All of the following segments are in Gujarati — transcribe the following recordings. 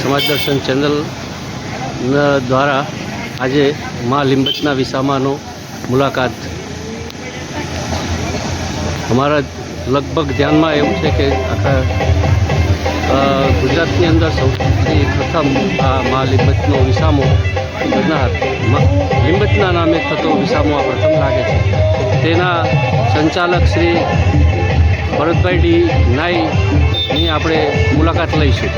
સમાજ દર્શન ચેનલ દ્વારા આજે મા લીંબચના વિસામાનો મુલાકાત. અમારા લગભગ ધ્યાનમાં એવું છે કે આખા ગુજરાતની અંદર સૌથી પ્રથમ આ મા લીંબચનો વિસામો બનનાર લીંબચના નામે થતો વિસામો આ પ્રથમ લાગે છે. તેના સંચાલક શ્રી ભરતભાઈ ડી નાઈની આપણે મુલાકાત લઈશું.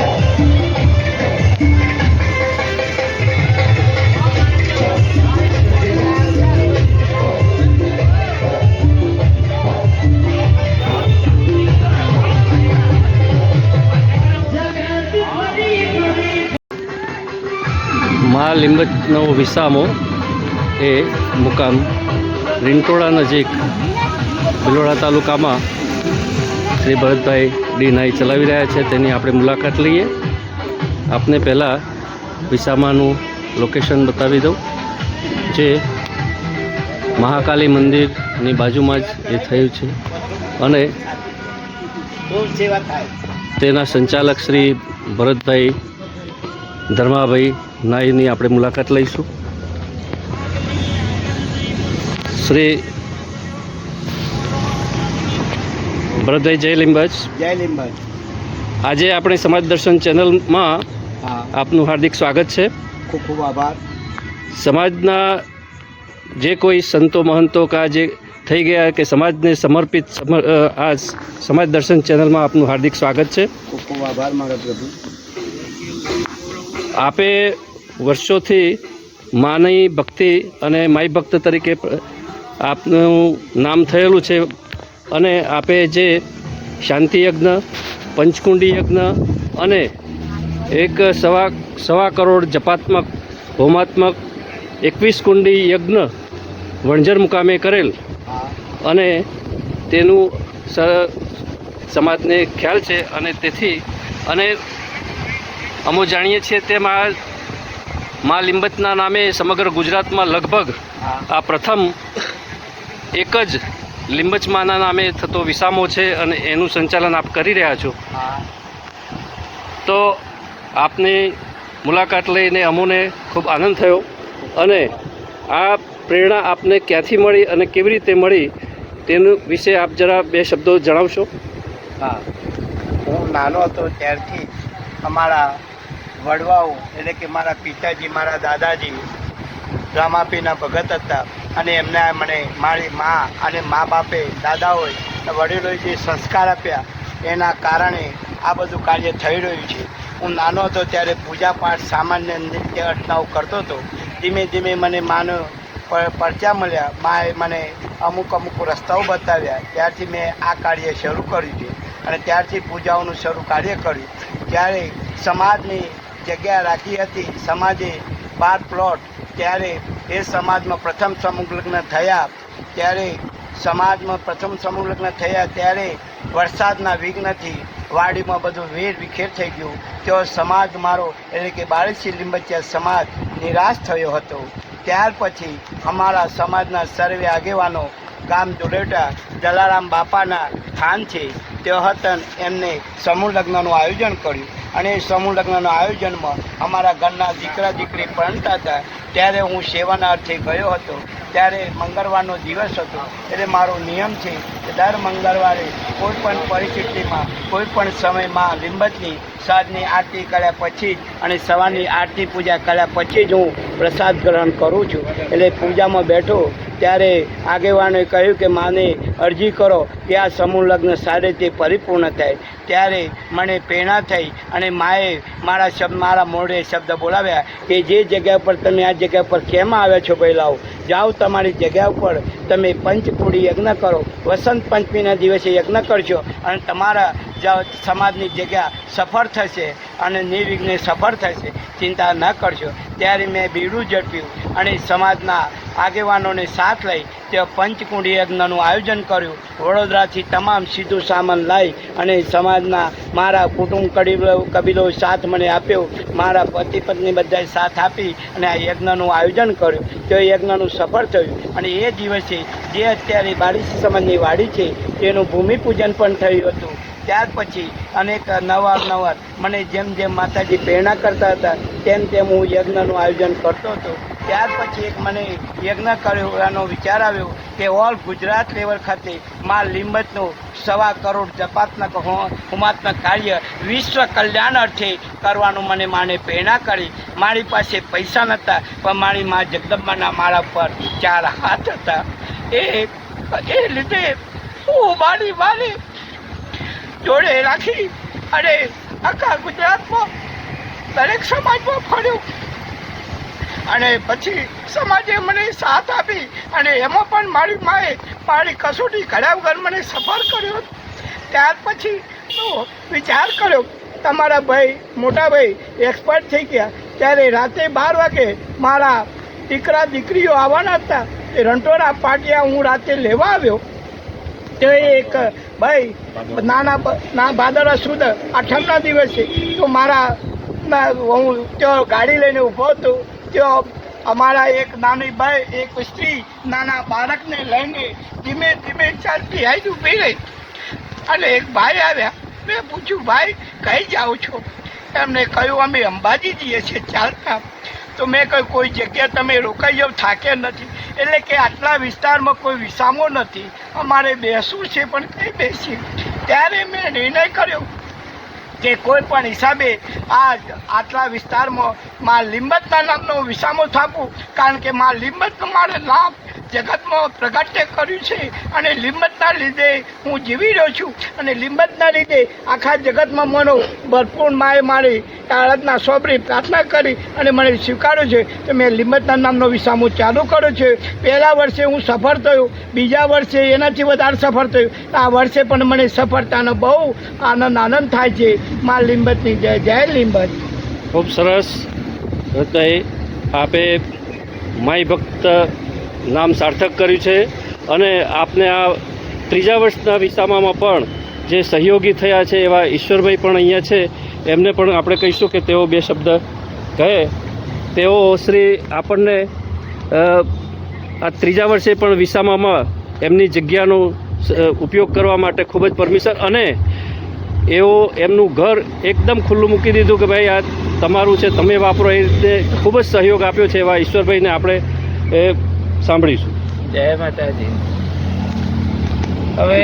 મા લીંબચનો વિસામો એ મુકામ. રીંટોળા નજીક ભિલોડા તાલુકામાં શ્રી ભરતભાઈ ડી નાઈ ચલાવી રહ્યા છે, તેની આપણે મુલાકાત લઈએ. આપને પહેલાં વિસામાનું લોકેશન બતાવી દઉં, જે મહાકાલી મંદિરની બાજુમાં જ એ થયું છે. અને તેના સંચાલક શ્રી ભરતભાઈ ધર્માભાઈ નાઈની આપણે મુલાકાત લઈશું. શ્રી ભરતભાઈ જય લીંબજ જય લીંબજ આજે આપણે સમાજ દર્શન ચેનલમાં આપનું હાર્દિક સ્વાગત છે. ખૂબ ખૂબ આભાર. સમાજના જે કોઈ સંતો મહંતો કા જે થઈ ગયા કે સમાજને સમર્પિત સમર- આ સમાજ દર્શન ચેનલમાં આપનું હાર્દિક સ્વાગત છે. ખૂબ ખૂબ આભાર મારા પ્રભુ. આપે વર્ષોથી માની ભક્તિ અને માઈ ભક્ત તરીકે આપનું નામ થયેલું છે. અને આપે જે શાંતિ યજ્ઞ, પંચકુંડી યજ્ઞ અને એક સવા સવા કરોડ જપાત્મક હોમાત્મક એકવીસ કુંડી યજ્ઞ વણઝર મુકામે કરેલ. અને તેનું સમાજને ખ્યાલ છે અને તેથી અને અમો જાણીએ છીએ તેમાં મા લીંબતના નામે સમગ્ર ગુજરાતમાં લગભગ આ પ્રથમ એક જ લીંબચમાના નામે થતો વિસામો છે અને એનું સંચાલન આપ કરી રહ્યા છો. હા. તો આપની મુલાકાત લઈને અમોને ખૂબ આનંદ થયો અને આ પ્રેરણા આપને ક્યાંથી મળી અને કેવી રીતે મળી તેનું વિશે આપ જરા બે શબ્દો જણાવશો? હા. હું નાનો હતો ત્યારથી અમારા વડવાઓ એટલે કે મારા પિતાજી મારા દાદાજી રામાપીના ભગત હતા. અને એમને મને મારી મા અને મા બાપે, દાદાઓએ વડીલોએ જે સંસ્કાર આપ્યા, એના કારણે આ બધું કાર્ય થઈ રહ્યું છે. હું નાનો હતો ત્યારે પૂજા પાઠ સામાન્ય અર્ચનાઓ કરતો હતો. ધીમે ધીમે મને માનો પરચા મળ્યા. માએ મને અમુક અમુક રસ્તાઓ બતાવ્યા. ત્યારથી મેં આ કાર્ય શરૂ કર્યું છે અને ત્યારથી પૂજાઓનું શરૂ કાર્ય કર્યું. ત્યારે સમાજની જગ્યા રાખી હતી, સમાજે બાર પ્લોટ ત્યારે એ સમાજમાં પ્રથમ સમૂહ લગ્ન થયા. ત્યારે સમાજમાં પ્રથમ સમૂહ લગ્ન થયા ત્યારે વરસાદના વિઘ્નથી વાડીમાં બધું વેર વિખેર થઈ ગયું. તેઓ સમાજ મારો, એટલે કે બાળસી લીંબચિયા સમાજ, નિરાશ થયો હતો. ત્યાર પછી અમારા સમાજના સર્વે આગેવાનો ગામ દુલેટા જલારામ બાપાના સ્થાન છે તેઓ હતા એમને સમૂહ લગ્નનું આયોજન કર્યું. અને એ સમૂહ લગ્નના આયોજનમાં અમારા ઘરના દીકરા દીકરી પરણતા હતા. ત્યારે હું સેવાના અર્થે ગયો હતો. ત્યારે મંગળવારનો દિવસ હતો. એટલે મારો નિયમ છે કે દર મંગળવારે કોઈ પણ પરિસ્થિતિમાં, કોઈ પણ સમયમાં લીંબતની સાંજની આરતી કર્યા પછી જ અને સવારની આરતી પૂજા કર્યા પછી જ હું પ્રસાદ ગ્રહણ કરું છું. એટલે પૂજામાં બેઠો ત્યારે આગેવાનોએ કહ્યું કે, માને અરજી કરો કે આ સમૂહ લગ્ન સારી રીતે પરિપૂર્ણ થાય. ત્યારે મને પ્રેરણા થઈ અને માએ મારા શબ્દ મારા મોઢે શબ્દ બોલાવ્યા કે, જે જગ્યા પર તમે આ જગ્યા પર કેમ આવ્યા છો પહેલાઓ જાઓ તમારી જગ્યા ઉપર. તમે પંચપુડી યજ્ઞ કરો. વસંત પંચમીના દિવસે યજ્ઞ કરશો અને તમારા સમાજની જગ્યા સફળ થશે. અને નિર્વિઘ્ને સફળ થશે ચિંતા ન કરશો ત્યારે મેં બીડું ઝડપ્યું અને સમાજના આગેવાનોને સાથ લઈ તે પંચકુંડી યજ્ઞનું આયોજન કર્યું. વડોદરાથી તમામ સીધું સામાન લાવી અને સમાજના મારા કુટુંબ કબીલો કબીલો સાથ મને આપ્યો. મારા પતિ પત્ની બધાએ સાથ આપી અને આ યજ્ઞનું આયોજન કર્યું. તે યજ્ઞનું સફળ થયું અને એ દિવસે જે અત્યારે બારીસી સમાજની વાડી છે, તેનું ભૂમિપૂજન પણ થયું હતું. ત્યાર પછી અનેક નવાર મને જેમ જેમ માતાજી પ્રેરણા કરતા હતા, તેમ તેમ હું યજ્ઞનું આયોજન કરતો હતો. ત્યાર પછી એક મને યજ્ઞ કરવાનો વિચાર આવ્યો કે ઓલ ગુજરાત લેવલ ખાતે મા લીંબતનું સવા કરોડ જપાત્મક હોમાત્મક કાર્ય વિશ્વ કલ્યાણ અર્થે કરવાનું મને માને પ્રેરણા કરી. મારી પાસે પૈસા નહોતા પણ મારી મા જગદંબાના મારા પર ચાર હાથ હતા. એ એ લીધે હું મારી માને જોડે રાખી અને આખા ગુજરાતમાં દરેક સમાજમાં ફર્યો. અને પછી સમાજે મને સાથ આપી અને એમાં પણ મારી માએ મારી કસોટી કર્યા વગર મને સફર કર્યો. ત્યાર પછી તો વિચાર કર્યો, તમારા ભાઈ, મોટા ભાઈ એક્સપર્ટ થઈ ગયા. ત્યારે રાતે બાર વાગે મારા દીકરા દીકરીઓ આવવાના હતા. એ રંટોરા પાટિયા હું રાતે લેવા આવ્યો. એક, ભાઈ, નાના ના ભાદરવા સુદ આઠમના દિવસે, તો મારા હું ત્યાં ગાડી લઈને ઊભો હતો ત્યાં અમારા એક નાની ભાઈ, એક સ્ત્રી, નાના બાળકને લઈને ધીમે ધીમે ચાલતી હાઈ ઊભી રહી. અને એક ભાઈ આવ્યા. મેં પૂછ્યું, ભાઈ, કઈ જાઓ છો? એમને કહ્યું, અમે અંબાજી જઈએ છીએ ચાલતા તો મેં કહ્યું, કોઈ જગ્યા તમે રોકાઈ જાઓ, થાકે નથી. એટલે કે આટલા વિસ્તારમાં કોઈ વિસામો નથી. અમારે બેસવું છે, પણ કઈ બેસી ત્યારે મેં નિર્ણય કર્યો કે કોઈ પણ હિસાબે આ આટલા વિસ્તારમાં માં લીંબતના નામનો વિસામો થાપું. કારણ કે માં લીંબતનું મારે નામ જગતમાં પ્રગટ્ય કર્યું છે અને લીંબતના લીધે હું જીવી રહ્યો છું. અને લીંબતના લીધે આખા જગતમાં મનો ભરપૂર માએ મારી આરાધના સોંપરી પ્રાર્થના કરી અને મને સ્વીકાર્યો છે. કે મેં લીંબતના નામનો વિસામો ચાલુ કર્યો છે. પહેલા વર્ષે હું સફળ થયો, બીજા વર્ષે એનાથી વધારે સફળ થયો. આ વર્ષે પણ મને સફળતાનો બહુ આનંદ આનંદ થાય છે. મા લીંબતની જય જય લીંબત. ખૂબ સરસ. ભરતભાઈ આપે માય ભક્ત નામ સાર્થક કર્યું છે અને આપને આ ત્રીજા વર્ષના વિસામામાં પણ જે સહયોગી થયા છે એવા ઈશ્વરભાઈ પણ અહીંયા છે. એમને પણ આપણે કહીશું કે તેઓ બે શબ્દ કહે. તેઓ શ્રી આપણને આ ત્રીજા વર્ષે પણ વિસામામાં એમની જગ્યાનો ઉપયોગ કરવા માટે ખૂબ જ પરમિશન અને એઓ એમનું ઘર એકદમ ખુલ્લું મૂકી દીધું કે ભાઈ આ તમારું છે, તમે વાપરો એ રીતે ખૂબ જ સહયોગ આપ્યો છે એવા ઈશ્વરભાઈને આપણે સાંભળીશું. જય માતાજી. હવે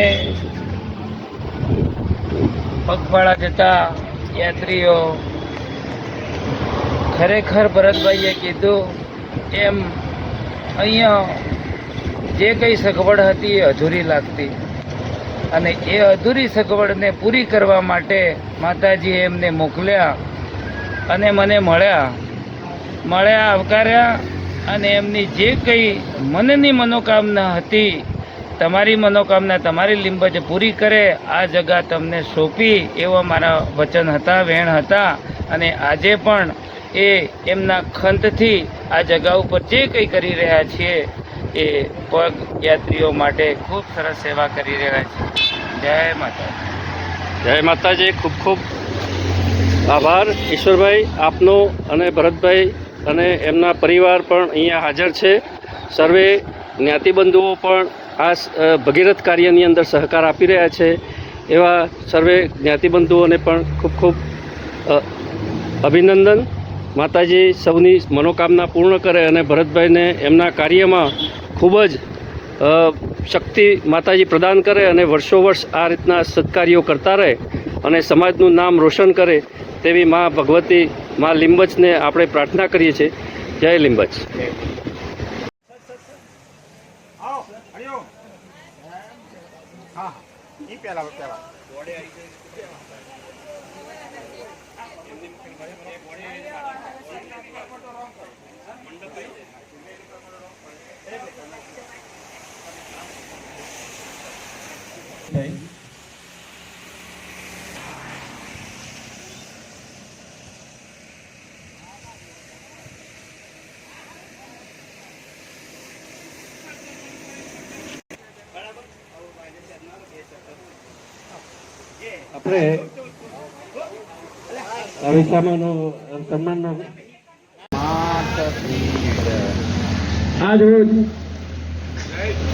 પગપાળા જતા યાત્રીઓ ખરેખર ભરતભાઈએ કીધું એમ અહીંયા જે કંઈ સગવડ હતી એ અધૂરી લાગતી અને એ અધૂરી સગવડને પૂરી કરવા માટે માતાજીએ એમને મોકલ્યા અને મને મળ્યા. મળ્યા, આવકાર્યા અને એમની જે કંઈ મનની મનોકામના હતી, તમારી મનોકામના, તમારી લીંબજ પૂરી કરે, આ જગા તમને સોંપી એવા મારા વચન હતા, વેણ હતા. અને આજે પણ એ એમના ખંતથી આ જગા ઉપર જે કંઈ કરી રહ્યા છીએ, એ પગ યાત્રીઓ માટે ખૂબ સરસ સેવા કરી રહ્યા છે. જય માતા જય માતાજી, ખૂબ ખૂબ આભાર. ઈશ્વરભાઈ આપનો અને ભરતભાઈ અને એમના પરિવાર પણ અહીંયા હાજર છે. સર્વે જ્ઞાતિબંધુઓ પણ આ ભગીરથ કાર્યની અંદર સહકાર આપી રહ્યા છે. એવા સર્વે જ્ઞાતિબંધુઓને પણ ખૂબ ખૂબ અભિનંદન. માતાજી સૌની મનોકામના પૂર્ણ કરે અને ભરતભાઈને એમના કાર્યમાં ખૂબ જ શક્તિ માતાજી પ્રદાન કરે અને વર્ષો વર્ષ આ રીતના સત્કાર્યો કરતા રહે અને સમાજનું નામ રોશન કરે તેવી મા ભગવતી મા લીંબચને આપણે પ્રાર્થના કરીએ છીએ. જય લિંબચ. આપણે અવિસામાનો સન્માનનો આજ રોજ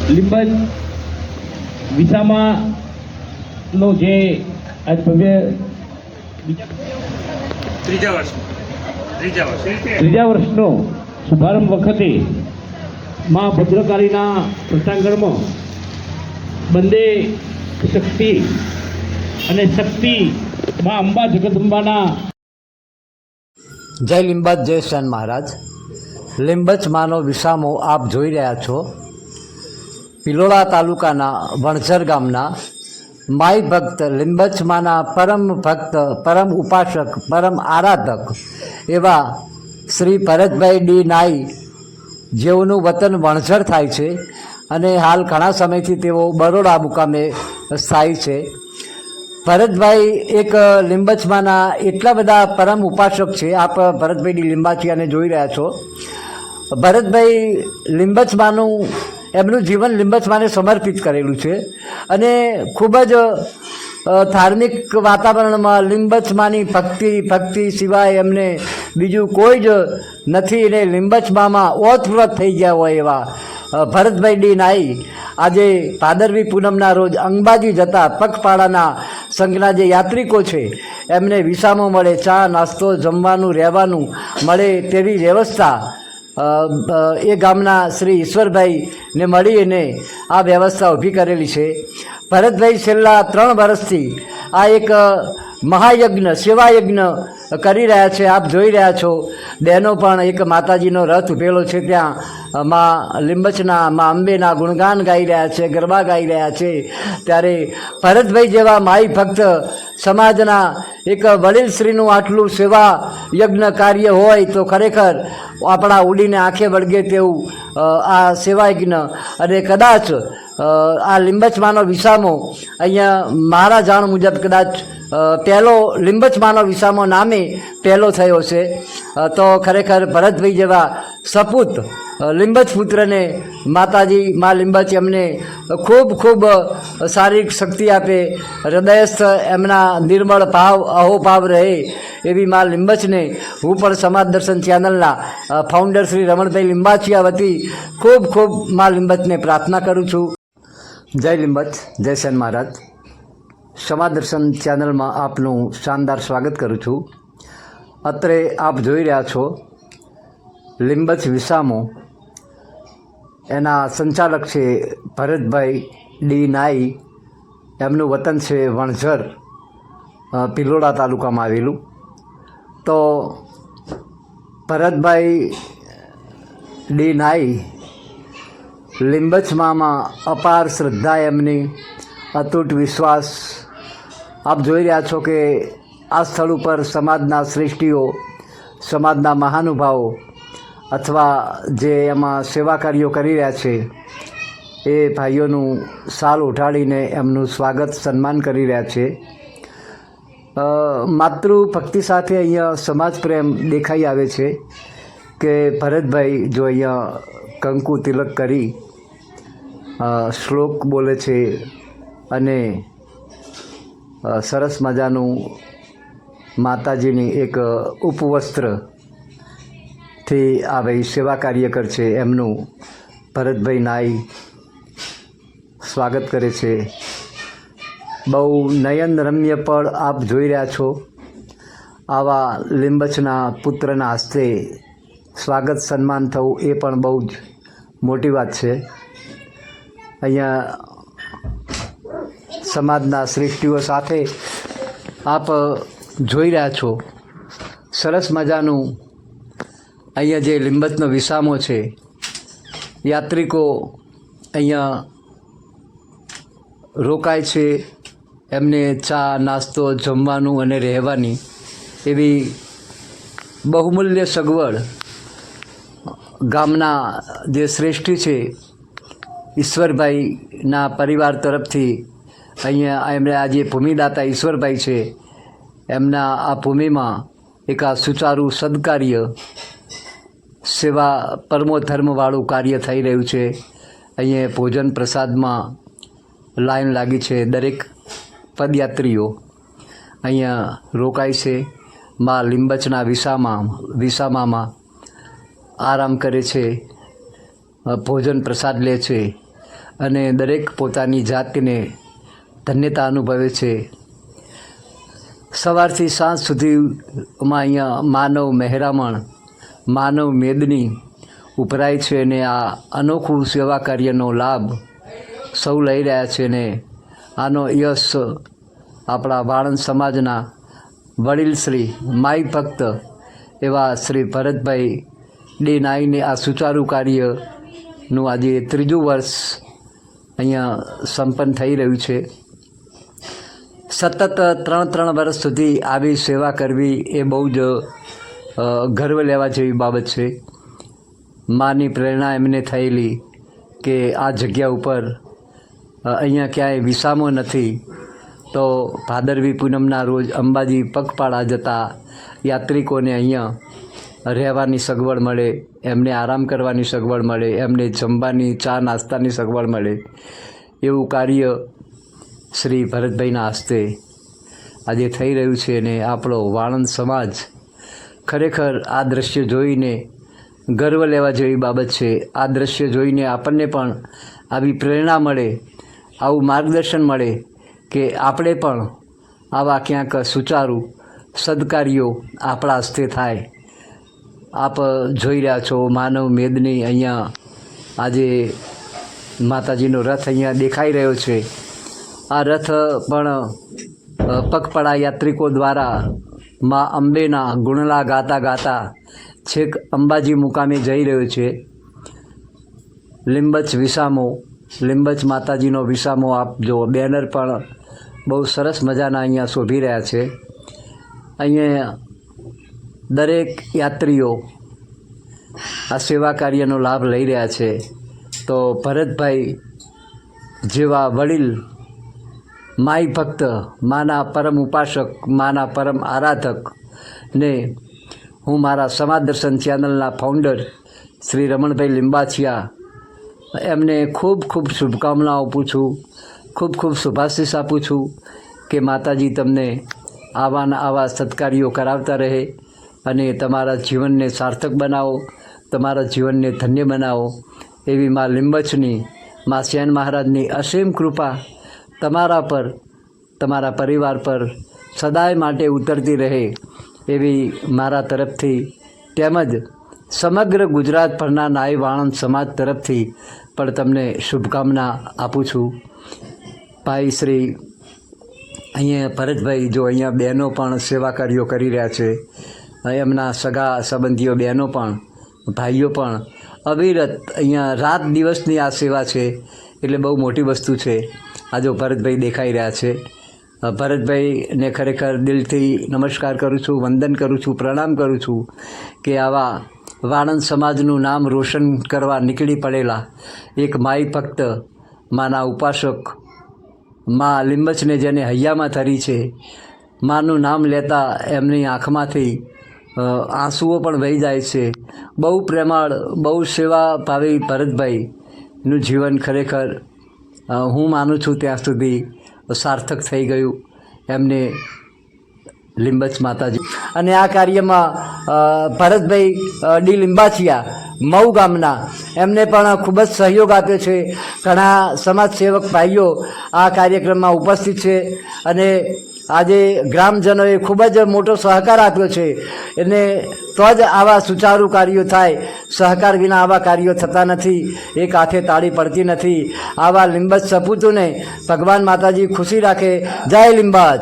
લીંબજ જે આજ ભવ્ય ત્રીજા વર્ષ ત્રીજા વર્ષનો શુભારંભ વખતે મા ભદ્રકાળીના પ્રસાંગણમાં બંને શક્તિ અને શક્તિ માં અંબા જગદંબાના જય લિંબત જય શાન મહારાજ. લિંબચ માનો વિસામો આપ જોઈ રહ્યા છો. પિલોડા તાલુકાના વણઝર ગામના માઈ ભક્ત લિંબચમાના પરમ ભક્ત, પરમ ઉપાસક, પરમ આરાધક એવા શ્રી ભરતભાઈ ડી નાઈ જેઓનું વતન વણઝર થાય છે અને હાલ ઘણા સમયથી તેઓ બરોડા મુકામે સ્થાયી છે. ભરતભાઈ એક લીંબચમાના એટલા બધા પરમ ઉપાસક છે. આપ ભરતભાઈ ડી લીંબાચિયાને જોઈ રહ્યા છો. ભરતભાઈ લીંબચમાનું એમનું જીવન લીંબચમાને સમર્પિત કરેલું છે. અને ખૂબ જ ધાર્મિક વાતાવરણમાં લીંબચમાની ભક્તિ ભક્તિ સિવાય એમને બીજું કોઈ જ નથી. એને લીંબચમામાં ઓતપ્રોત થઈ ગયા હોય એવા ભરતભાઈ ડી નાઈ. આજે ભાદરવી પૂનમના રોજ અંબાજી જતા પગપાળાના સંઘના જે યાત્રિકો છે, એમને વિસામો મળે, ચા, નાસ્તો, જમવાનું, રહેવાનું મળે તેવી વ્યવસ્થા એ ગામના શ્રી ઈશ્વરભાઈને મળીને આ વ્યવસ્થા ઊભી કરેલી છે. ભરતભાઈ છેલ્લા ત્રણ વર્ષથી આ એક મહાયજ્ઞ, સેવાયજ્ઞ કરી રહ્યા છે, આપ જોઈ રહ્યા છો. બહેનો પણ એક માતાજીનો રથ ઉભેલો છે ત્યાં. માં લીંબચના, મા અંબેના ગુણગાન ગાઈ રહ્યા છે, ગરબા ગાઈ રહ્યા છે. ત્યારે ભરતભાઈ જેવા માઈ ભક્ત સમાજના એક વડીલ શ્રીનું આટલું સેવા યજ્ઞ કાર્ય હોય તો ખરેખર આપણા ઉડીને આંખે વળગે તેવું આ સેવા યજ્ઞ. અને કદાચ આ લીંબચમાનો વિસામો. અહીંયા મારા જાણ મુજબ કદાચ પહેલો લીંબચમાનો વિસામો નામે પહેલો થયો છે. તો ખરેખર ભરતભાઈ જેવા સપૂત લીંબચ પુત્રને માતાજી, મા લીંબચ એમને ખૂબ ખૂબ શારીરિક શક્તિ આપે, હૃદયસ્થ એમના નિર્મળ ભાવ, અહોભાવ રહે એવી મા લીંબચને હું પણ સમાજ દર્શન ચેનલના ફાઉન્ડર શ્રી રમણભાઈ લિંબાચિયા વતી ખૂબ ખૂબ મા લીંબચને પ્રાર્થના કરું છું. જય લિંબત, જય સેન મહારાજ. સમા દર્શન ચેનલમાં આપનું શાનદાર સ્વાગત કરું છું. અત્રે આપ જોઈ રહ્યા છો લિંબત વિસામો. એના સંચાલક છે ભરતભાઈ ડી નાઈ. એમનું વતન છે વણઝર પિલોડા તાલુકામાં આવેલું. તો ભરતભાઈ ડી નાઈ લીંબચમામાં અપાર શ્રદ્ધા એમની, અતૂટ વિશ્વાસ. આપ જોઈ રહ્યા છો કે આ સ્થળ ઉપર સમાજના શ્રેષ્ઠીઓ, સમાજના મહાનુભાવો અથવા જે એમાં સેવા કાર્યો કરી રહ્યા છે, એ ભાઈઓનું સાલ ઉઠાડીને એમનું સ્વાગત, સન્માન કરી રહ્યા છે. માતૃ માતૃભક્તિ સાથે અહીંયા સમાજ પ્રેમ દેખાઈ આવે છે કે ભરતભાઈ જો અહીંયા કંકુ તિલક કરી શ્લોક બોલે છે અને સરસ મજાનું માતાજીની એક ઉપવસ્ત્રથી આ ભાઈ સેવા કાર્યકર છે એમનું. ભરતભાઈ નાઈ સ્વાગત કરે છે. બહુ નયન રમ્ય પણ આપ જોઈ રહ્યા છો. આવા લીંબચના પુત્રના હસ્તે સ્વાગત સન્માન થવું એ પણ બહુ જ મોટી વાત છે. અહીંયા સમાજના શ્રેષ્ઠીઓ સાથે આપ જોઈ રહ્યા છો. સરસ મજાનું અહીંયા જે લિંબતનો વિસામો છે, યાત્રિકો અહીંયા રોકાય છે, એમને ચા, નાસ્તો, જમવાનું અને રહેવાની એવી બહુમૂલ્ય સગવડ ગામના જે શ્રેષ્ઠી છે ઈશ્વરભાઈના પરિવાર તરફથી અહીંયા એમણે આ જે ભૂમિદાતા ઈશ્વરભાઈ છે. એમના આ ભૂમિમાં એક આ સુચારું સદકાર્ય સેવા પરમો ધર્મવાળું કાર્ય થઈ રહ્યું છે. અહીંયા ભોજન પ્રસાદમાં લાઈન લાગી છે દરેક પદયાત્રીઓ. અહીંયા રોકાય છે. મા લીંબચના વિસામાં, વિસામામાં આરામ કરે છે. ભોજન પ્રસાદ લે છે. અને દરેક પોતાની જાતને ધન્યતા અનુભવે છે. સવારથી સાંજ સુધીમાં અહીંયા માનવ મહેરામણ, માનવ મેદની ઉપરાય છે અને આ અનોખું સેવા કાર્યનો લાભ સૌ લઈ રહ્યા છે ને આનો યશ આપણા વાળંદ સમાજના વડીલ શ્રી માઈ ભક્ત એવા શ્રી ભરતભાઈ ડે નાઈને આ સુચારુ કાર્યનું આજે ત્રીજું વર્ષ અહીંયા સંપન્ન થઈ રહ્યું છે. સતત ત્રણ ત્રણ વર્ષ સુધી આવી સેવા કરવી એ બહુ જ ગર્વ લેવા જેવી બાબત છે. માની પ્રેરણા એમને થયેલી કે આ જગ્યા ઉપર અહીંયા ક્યાંય વિસામો નથી, તો ભાદરવી પૂનમના રોજ અંબાજી પગપાળા જતા યાત્રિકોને અહીંયા રહેવાની સગવડ મળે, એમને આરામ કરવાની સગવડ મળે, એમને જમવાની, ચા નાસ્તાની સગવડ મળે. એવું કાર્ય શ્રી ભરતભાઈના હસ્તે આજે થઈ રહ્યું છે અને આપણો વાણંદ સમાજ ખરેખર આ દ્રશ્ય જોઈને ગર્વ લેવા જેવી બાબત છે. આ દ્રશ્ય જોઈને આપણને પણ આવી પ્રેરણા મળે, આવું માર્ગદર્શન મળે કે આપણે પણ આવા ક્યાંક સુચારું સદકાર્યો આપણા હસ્તે થાય. આપ જોઈ રહ્યા છો માનવ મેદની અહીંયા આજે માતાજીનો રથ અહીંયા દેખાઈ રહ્યો છે. આ રથ પણ પગપળા યાત્રિકો દ્વારા મા અંબેના ગુણલા ગાતા ગાતા છેક અંબાજી મુકામે જઈ રહ્યો છે. લીંબચ વિસામો, લીંબચ માતાજીનો વિસામો આપ જો બેનર પણ બહુ સરસ મજાના અહીંયા શોભી રહ્યા છે. અહીંયા દરેક યાત્રીઓ આ સેવા કાર્યનો લાભ લઈ રહ્યા છે, તો ભરતભાઈ જેવા વડીલ, માઈ ભક્ત, માના પરમ ઉપાસક, માના પરમ આરાધક ને હું મારા સમાજ દર્શન ચેનલના ફાઉન્ડર શ્રી રમણભાઈ લિંબાચિયા એમને ખૂબ ખૂબ શુભકામનાઓ આપું છું, ખૂબ ખૂબ શુભાશીષ આપું છું કે માતાજી તમને આવાના આવા સત્કાર્યો કરાવતા રહે. અને તમારા જીવનને સાર્થક બનાવો, તમારા જીવનને ધન્ય બનાવો. એવી મા લીંબચની મા શ્યાન મહારાજની અસીમ કૃપા તમારા પર, તમારા પરિવાર પર સદાય માટે ઉતરતી રહે એવી મારા તરફથી તેમજ સમગ્ર ગુજરાત પરના નાઈ વાણંદ સમાજ તરફથી પણ તમને શુભકામના આપું છું. ભાઈ શ્રી અહીંયા ભરતભાઈ, જો અહીંયા બહેનો પણ સેવા કાર્યો કરી રહ્યા છે. એમના સગા સંબંધીઓ બહેનો પણ, ભાઈઓ પણ. અવિરત અહીંયા રાત દિવસની આ સેવા છે, એટલે બહુ મોટી વસ્તુ છે. આ જો ભરતભાઈ દેખાઈ રહ્યા છે. ભરતભાઈને ખરેખર દિલથી નમસ્કાર કરું છું, વંદન કરું છું, પ્રણામ કરું છું કે આવા વાણંદ સમાજનું નામ રોશન કરવા નીકળી પડેલા એક માઈ ભક્ત, માના ઉપાસક, મા લીંબચને જેને હૈયામાં ધરી છે, માનું નામ લેતા એમની આંખમાંથી આંસુઓ પણ વહી જાય છે. બહુ પ્રેમાળ, બહુ સેવા ભાવી ભરતભાઈનું જીવન ખરેખર હું માનું છું ત્યાં સુધી સાર્થક થઈ ગયું એમને લિંબચ માતાજી. અને આ કાર્યમાં ભરતભાઈ ડી લિંબાચિયા, મઉ ગામના, એમને પણ ખૂબ જ સહયોગ આપ્યો છે. ઘણા સમાજસેવક ભાઈઓ આ કાર્યક્રમમાં ઉપસ્થિત છે અને આજે ગ્રામજનોએ ખૂબ જ મોટો સહકાર આપ્યો છે. એને તો જ આવા સુચારુ કાર્યો થાય. સહકાર વિના આવા કાર્યો થતા નથી. એક હાથે તાળી પડતી નથી. આવા લિંબજ સપૂતોને ભગવાન માતાજી ખુશી રાખે. જય લીંબાચ